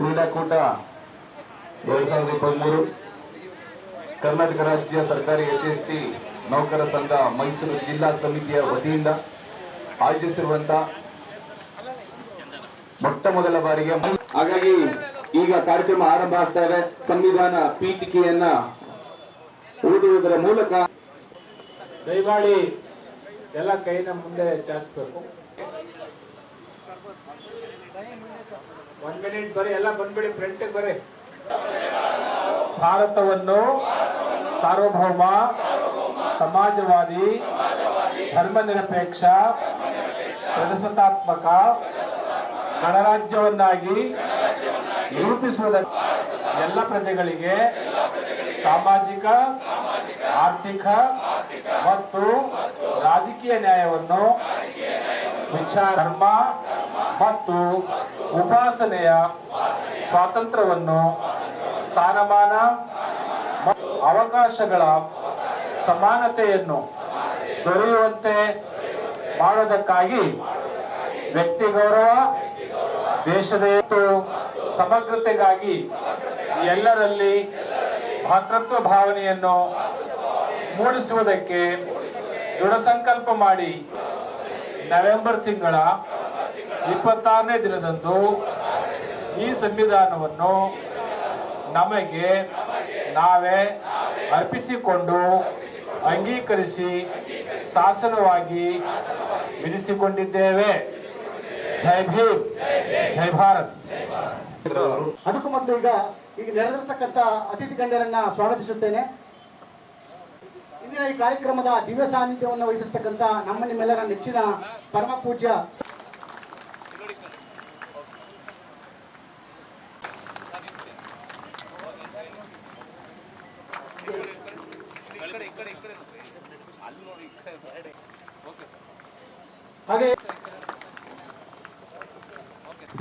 ಕ್ರೀಡಾಕೂಟ ಎರಡ್ ಸಾವಿರದ ಇಪ್ಪತ್ತ್ಮೂರು ಕರ್ನಾಟಕ ರಾಜ್ಯ ಸರ್ಕಾರಿ ಎಸ್ ಎಸ್ ಟಿ ನೌಕರ ಸಂಘ ಮೈಸೂರು ಜಿಲ್ಲಾ ಸಮಿತಿಯ ವತಿಯಿಂದ ಆಯೋಜಿಸಿರುವಂತ ಮೊಟ್ಟ ಮೊದಲ ಬಾರಿಗೆ ಹಾಗಾಗಿ ಈಗ ಕಾರ್ಯಕ್ರಮ ಆರಂಭ ಆಗ್ತಾ ಇದೆ. ಸಂವಿಧಾನ ಪೀಠಿಕೆಯನ್ನ ಓದುವುದರ ಮೂಲಕ ದಯಮಾಡಿ ಎಲ್ಲ ಕೈನ ಮುಂದೆ ಚಾಚಬೇಕು ಒಂದ್ ಮಿನಿಟ್ ಬರೀ, ಎಲ್ಲ ಬಂದ್ಬಿಡಿ ಫ್ರಂಟ್ ಬರೀ. ಭಾರತವನ್ನು ಸಾರ್ವಭೌಮ, ಸಮಾಜವಾದಿ, ಧರ್ಮನಿರಪೇಕ್ಷ, ಪ್ರಜಾಸತ್ತಾತ್ಮಕ ಗಣರಾಜ್ಯವನ್ನಾಗಿ ನಿರೂಪಿಸುವುದಕ್ಕೆ ಎಲ್ಲ ಪ್ರಜೆಗಳಿಗೆ ಸಾಮಾಜಿಕ, ಆರ್ಥಿಕ ಮತ್ತು ರಾಜಕೀಯ ನ್ಯಾಯವನ್ನು ವಿಚಾರ, ಧರ್ಮ ಮತ್ತು ಉಪಾಸನೆಯ ಸ್ವಾತಂತ್ರ್ಯವನ್ನು ಸ್ಥಾನಮಾನ ಅವಕಾಶಗಳ ಸಮಾನತೆಯನ್ನು ದೊರೆಯುವಂತೆ ಮಾಡುವುದಕ್ಕಾಗಿ ವ್ಯಕ್ತಿ ಗೌರವ, ದೇಶದ ಸಮಗ್ರತೆಗಾಗಿ ಎಲ್ಲರಲ್ಲಿ ಭಾತೃತ್ವ ಭಾವನೆಯನ್ನು ಮೂಡಿಸುವುದಕ್ಕೆ ದೃಢ ಸಂಕಲ್ಪ ಮಾಡಿ ನವೆಂಬರ್ ತಿಂಗಳ ಇಪ್ಪತ್ತಾರನೇ ದಿನದಂದು ಈ ಸಂವಿಧಾನವನ್ನು ನಮಗೆ ನಾವೇ ಅರ್ಪಿಸಿಕೊಂಡು ಅಂಗೀಕರಿಸಿ ಶಾಸನವಾಗಿ ವಿಧಿಸಿಕೊಂಡಿದ್ದೇವೆ. ಜೈ ಭೀಮ್. ಜೈ ಭಾರತ್. ಅದಕ್ಕೂ ಮೊದಲು ಈಗ ಈಗ ನೆರೆದಿರ್ತಕ್ಕಂಥ ಅತಿಥಿ ಗಣ್ಯರನ್ನ ಸ್ವಾಗತಿಸುತ್ತೇನೆ. ಇಂದಿನ ಈ ಕಾರ್ಯಕ್ರಮದ ದಿವ್ಯ ಸಾನ್ನಿಧ್ಯವನ್ನು ವಹಿಸಿರ್ತಕ್ಕಂಥ ನಮ್ಮ ನಿಮ್ಮೆಲ್ಲರ ನೆಚ್ಚಿನ ಪರಮ ಪೂಜ್ಯ. ಹಾಗೆ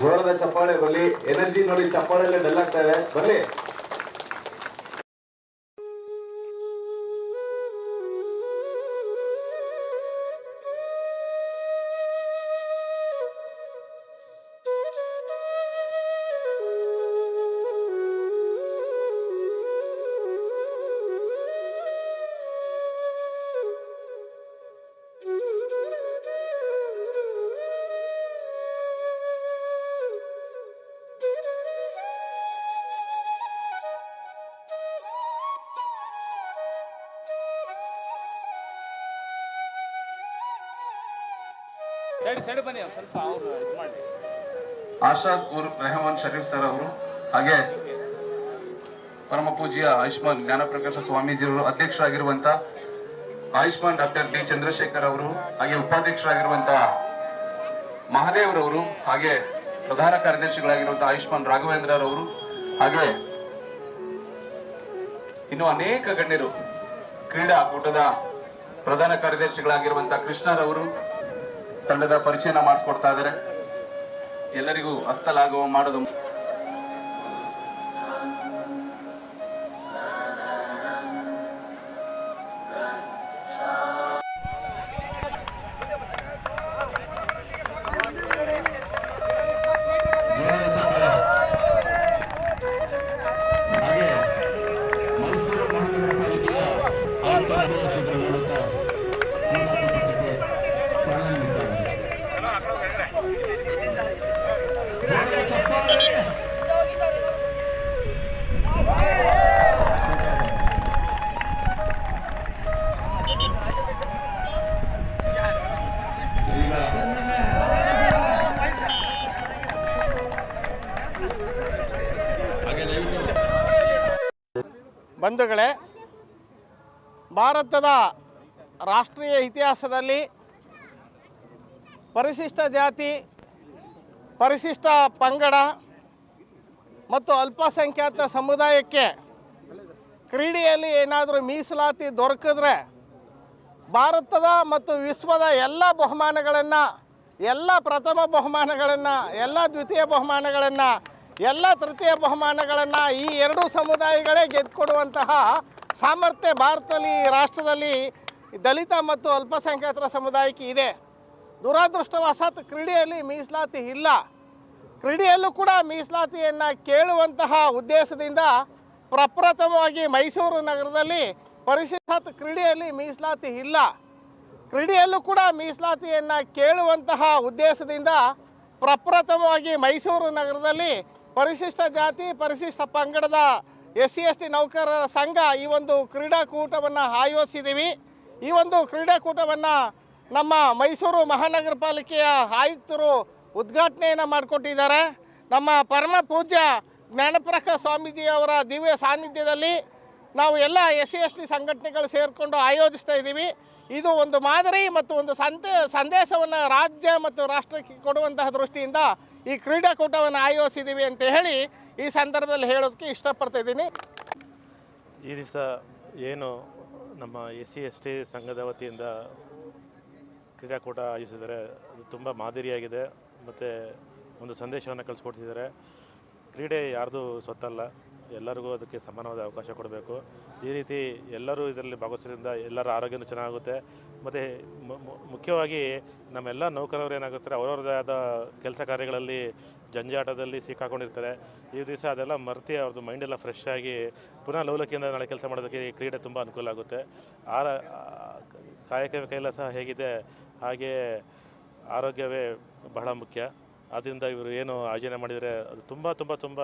ಜೋರದ ಚಪ್ಪಾಳೆ ಬರಲಿ, ಎನರ್ಜಿ ನೋಡಿ ಚಪ್ಪಾಳೆ ಡಲ್ ಆಗ್ತಾ ಇದೆ. ಬರ್ಲಿ. ಆಶಾದ್ ರೆಹಮಾನ್ ಶರೀಫ್ ಸರ್ ಅವರು, ಹಾಗೆ ಪರಮ ಪೂಜ್ಯ ಆಯುಷ್ಮಾನ್ ಜ್ಞಾನಪ್ರಕಾಶ ಸ್ವಾಮೀಜಿಯವರು ಅಧ್ಯಕ್ಷರಾಗಿರುವಂತ ಆಯುಷ್ಮಾನ್ ಡಾಕ್ಟರ್ ಡಿ ಚಂದ್ರಶೇಖರ್ ಅವರು, ಹಾಗೆ ಉಪಾಧ್ಯಕ್ಷರಾಗಿರುವಂತ ಮಹದೇವ್ರವರು, ಹಾಗೆ ಪ್ರಧಾನ ಕಾರ್ಯದರ್ಶಿಗಳಾಗಿರುವಂತಹ ಆಯುಷ್ಮಾನ್ ರಾಘವೇಂದ್ರರವರು ಹಾಗೆ ಇನ್ನು ಅನೇಕ ಗಣ್ಯರು ಕ್ರೀಡಾಕೂಟದ ಪ್ರಧಾನ ಕಾರ್ಯದರ್ಶಿಗಳಾಗಿರುವಂತಹ ಕೃಷ್ಣರವರು ತಂಡದ ಪರಿಚಯನ ಮಾಡಿಸ್ಕೊಡ್ತಾ ಇದ್ದಾರೆ. ಎಲ್ಲರಿಗೂ ಅಸ್ತಲಾಗುವ ಮಾಡೋದು ಬಂಧುಗಳೇ, ಭಾರತದ ರಾಷ್ಟ್ರೀಯ ಇತಿಹಾಸದಲ್ಲಿ ಪರಿಶಿಷ್ಟ ಜಾತಿ, ಪರಿಶಿಷ್ಟ ಪಂಗಡ ಮತ್ತು ಅಲ್ಪಸಂಖ್ಯಾತ ಸಮುದಾಯಕ್ಕೆ ಕ್ರೀಡೆಯಲ್ಲಿ ಏನಾದರೂ ಮೀಸಲಾತಿ ದೊರಕಿದ್ರೆ ಭಾರತದ ಮತ್ತು ವಿಶ್ವದ ಎಲ್ಲ ಬಹುಮಾನಗಳನ್ನು, ಎಲ್ಲ ಪ್ರಥಮ ಬಹುಮಾನಗಳನ್ನು, ಎಲ್ಲ ದ್ವಿತೀಯ ಬಹುಮಾನಗಳನ್ನು ಎಲ್ಲ ತೃತೀಯ ಬಹುಮಾನಗಳನ್ನು ಈ ಎರಡೂ ಸಮುದಾಯಗಳೇ ಗೆದ್ದುಕೊಡುವಂತಹ ಸಾಮರ್ಥ್ಯ ಭಾರತದಲ್ಲಿ, ರಾಷ್ಟ್ರದಲ್ಲಿ ದಲಿತ ಮತ್ತು ಅಲ್ಪಸಂಖ್ಯಾತರ ಸಮುದಾಯಕ್ಕೆ ಇದೆ. ದುರಾದೃಷ್ಟವಶಾತ್ ಕ್ರೀಡೆಯಲ್ಲಿ ಮೀಸಲಾತಿ ಇಲ್ಲ. ಕ್ರೀಡೆಯಲ್ಲೂ ಕೂಡ ಮೀಸಲಾತಿಯನ್ನು ಕೇಳುವಂತಹ ಉದ್ದೇಶದಿಂದ ಪ್ರಪ್ರಥಮವಾಗಿ ಮೈಸೂರು ನಗರದಲ್ಲಿ ಪರಿಶಿಷ್ಟ ಕ್ರೀಡೆಯಲ್ಲಿ ಮೀಸಲಾತಿ ಇಲ್ಲ. ಕ್ರೀಡೆಯಲ್ಲೂ ಕೂಡ ಮೀಸಲಾತಿಯನ್ನು ಕೇಳುವಂತಹ ಉದ್ದೇಶದಿಂದ ಪ್ರಪ್ರಥಮವಾಗಿ ಮೈಸೂರು ನಗರದಲ್ಲಿ ಪರಿಶಿಷ್ಟ ಜಾತಿ, ಪರಿಶಿಷ್ಟ ಪಂಗಡದ ಎಸ್ ಸಿ ಎಸ್ ಟಿ ನೌಕರರ ಸಂಘ ಈ ಒಂದು ಕ್ರೀಡಾಕೂಟವನ್ನು ಆಯೋಜಿಸಿದ್ದೀವಿ ಈ ಒಂದು ಕ್ರೀಡಾಕೂಟವನ್ನು ನಮ್ಮ ಮೈಸೂರು ಮಹಾನಗರ ಪಾಲಿಕೆಯ ಆಯುಕ್ತರು ಉದ್ಘಾಟನೆಯನ್ನು ಮಾಡಿಕೊಟ್ಟಿದ್ದಾರೆ. ನಮ್ಮ ಪರಮ ಪೂಜ್ಯ ಜ್ಞಾನಪ್ರಕಾಶ್ ಸ್ವಾಮೀಜಿಯವರ ದಿವ್ಯ ಸಾನ್ನಿಧ್ಯದಲ್ಲಿ ನಾವು ಎಲ್ಲ ಎಸ್ ಸಿ ಎಸ್ ಟಿ ಸಂಘಟನೆಗಳು ಸೇರಿಕೊಂಡು ಆಯೋಜಿಸ್ತಾ ಇದ್ದೀವಿ ಇದು ಒಂದು ಮಾದರಿ ಮತ್ತು ಒಂದು ಸಂತೆ, ಸಂದೇಶವನ್ನು ರಾಜ್ಯ ಮತ್ತು ರಾಷ್ಟ್ರಕ್ಕೆ ಕೊಡುವಂತಹ ದೃಷ್ಟಿಯಿಂದ ಈ ಕ್ರೀಡಾಕೂಟವನ್ನು ಆಯೋಜಿಸಿದ್ದೀವಿ ಅಂತ ಹೇಳಿ ಈ ಸಂದರ್ಭದಲ್ಲಿ ಹೇಳೋದಕ್ಕೆ ಇಷ್ಟಪಡ್ತಾ ಇದ್ದೀನಿ. ಈ ದಿವಸ ಏನು ನಮ್ಮ ಎಸ್ ಸಿ ಎಸ್ ಟಿ ಸಂಘದ ವತಿಯಿಂದ ಕ್ರೀಡಾಕೂಟ ಆಯೋಜಿಸಿದರೆ ಅದು ತುಂಬ ಮಾದರಿಯಾಗಿದೆ. ಮತ್ತು ಒಂದು ಸಂದೇಶವನ್ನು ಕಳಿಸ್ಕೊಡ್ತಿದ್ದಾರೆ. ಕ್ರೀಡೆ ಯಾರ್ದು ಸ್ವತ್ತಲ್ಲ. ಎಲ್ಲರಿಗೂ ಅದಕ್ಕೆ ಸಮಾನವಾದ ಅವಕಾಶ ಕೊಡಬೇಕು. ಈ ರೀತಿ ಎಲ್ಲರೂ ಇದರಲ್ಲಿ ಭಾಗವಹಿಸೋದ್ರಿಂದ ಎಲ್ಲರ ಆರೋಗ್ಯನೂ ಚೆನ್ನಾಗುತ್ತೆ ಮತ್ತು ಮುಖ್ಯವಾಗಿ ನಮ್ಮೆಲ್ಲ ನೌಕರರು ಏನಾಗುತ್ತಾರೆ ಅವರವ್ರದೇ ಆದ ಕೆಲಸ ಕಾರ್ಯಗಳಲ್ಲಿ ಜಂಜಾಟದಲ್ಲಿ ಸಿಕ್ಕಾಕೊಂಡಿರ್ತಾರೆ. ಈ ದಿವಸ ಅದೆಲ್ಲ ಮರ್ತಿ ಅವ್ರದ್ದು ಮೈಂಡೆಲ್ಲ ಫ್ರೆಶ್ ಆಗಿ ಪುನಃ ಲೌಲಕಿಯಿಂದ ನಾಳೆ ಕೆಲಸ ಮಾಡೋದಕ್ಕೆ ಈ ಕ್ರೀಡೆ ತುಂಬ ಅನುಕೂಲ ಆಗುತ್ತೆ. ಆರ, ಕಾಯಕ, ಕೈಲಾಸ ಹೇಗಿದೆ, ಹಾಗೆ ಆರೋಗ್ಯವೇ ಬಹಳ ಮುಖ್ಯ. ಆದ್ದರಿಂದ ಇವರು ಏನು ಆಯೋಜನೆ ಮಾಡಿದರೆ ಅದು ತುಂಬ ತುಂಬ ತುಂಬ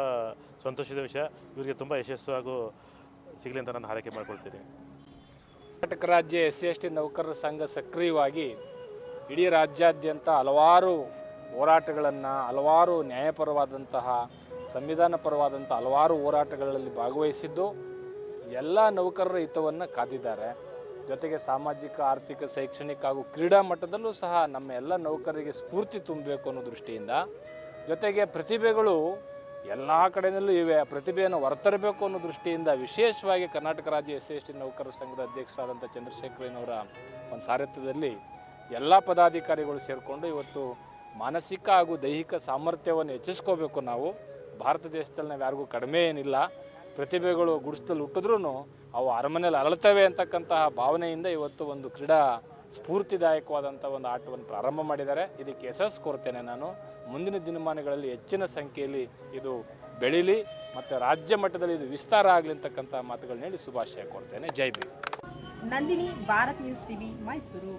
ಸಂತೋಷದ ವಿಷಯ. ಇವರಿಗೆ ತುಂಬ ಯಶಸ್ಸು ಹಾಗೂ ಸಿಗಲಿ ಅಂತ ನಾನು ಹಾರೈಕೆ ಮಾಡಿಕೊಳ್ತೀನಿ. ಕರ್ನಾಟಕ ರಾಜ್ಯ ಎಸ್ ಸಿ ಎಸ್ ಟಿ ನೌಕರರ ಸಂಘ ಸಕ್ರಿಯವಾಗಿ ಇಡೀ ರಾಜ್ಯಾದ್ಯಂತ ಹಲವಾರು ಹೋರಾಟಗಳನ್ನು, ಹಲವಾರು ನ್ಯಾಯಪರವಾದಂತಹ ಸಂವಿಧಾನ ಪರವಾದಂಥ ಹಲವಾರು ಹೋರಾಟಗಳಲ್ಲಿ ಭಾಗವಹಿಸಿದ್ದು, ಎಲ್ಲ ನೌಕರರ ಹಿತವನ್ನು ಕಾದಿದ್ದಾರೆ. ಜೊತೆಗೆ ಸಾಮಾಜಿಕ, ಆರ್ಥಿಕ, ಶೈಕ್ಷಣಿಕ ಹಾಗೂ ಕ್ರೀಡಾ ಮಟ್ಟದಲ್ಲೂ ಸಹ ನಮ್ಮ ಎಲ್ಲ ನೌಕರರಿಗೆ ಸ್ಫೂರ್ತಿ ತುಂಬಬೇಕು ಅನ್ನೋ ದೃಷ್ಟಿಯಿಂದ ಜೊತೆಗೆ ಪ್ರತಿಭೆಗಳು ಎಲ್ಲ ಕಡೆಯಲ್ಲೂ ಇವೆ. ಆ ಪ್ರತಿಭೆಯನ್ನು ಹೊರತರಬೇಕು ಅನ್ನೋ ದೃಷ್ಟಿಯಿಂದ ವಿಶೇಷವಾಗಿ ಕರ್ನಾಟಕ ರಾಜ್ಯ ಎಸ್ ಎಸ್ ಟಿ ನೌಕರರ ಸಂಘದ ಅಧ್ಯಕ್ಷರಾದಂಥ ಚಂದ್ರಶೇಖರಯ್ಯನವರ ಒಂದು ಸಾರಥ್ಯದಲ್ಲಿ ಎಲ್ಲ ಪದಾಧಿಕಾರಿಗಳು ಸೇರಿಕೊಂಡು ಇವತ್ತು ಮಾನಸಿಕ ಹಾಗೂ ದೈಹಿಕ ಸಾಮರ್ಥ್ಯವನ್ನು ಹೆಚ್ಚಿಸ್ಕೋಬೇಕು ನಾವು. ಭಾರತ ದೇಶದಲ್ಲಿ ನಾವು ಯಾರಿಗೂ ಕಡಿಮೆ ಏನಿಲ್ಲ. ಪ್ರತಿಭೆಗಳು ಗುಡಿಸ್ದಲ್ಲಿ ಹುಟ್ಟಿದ್ರೂ ಅವು ಅರಮನೆಯಲ್ಲಿ ಅರಳ್ತವೆ ಅಂತಕ್ಕಂತಹ ಭಾವನೆಯಿಂದ ಇವತ್ತು ಒಂದು ಕ್ರೀಡಾ ಸ್ಫೂರ್ತಿದಾಯಕವಾದಂಥ ಒಂದು ಆಟವನ್ನು ಪ್ರಾರಂಭ ಮಾಡಿದ್ದಾರೆ. ಇದಕ್ಕೆ ಯಶಸ್ಸು ಕೋರ್ತೇನೆ ನಾನು. ಮುಂದಿನ ದಿನಮಾನಗಳಲ್ಲಿ ಹೆಚ್ಚಿನ ಸಂಖ್ಯೆಯಲ್ಲಿ ಇದು ಬೆಳೀಲಿ ಮತ್ತು ರಾಜ್ಯ ಮಟ್ಟದಲ್ಲಿ ಇದು ವಿಸ್ತಾರ ಆಗಲಿ ಅಂತಕ್ಕಂಥ ಮಾತುಗಳನ್ನ ಹೇಳಿ ಶುಭಾಶಯ ಕೋರ್ತೇನೆ. ಜೈ B Nandini, Bharat news TV, Mysuru.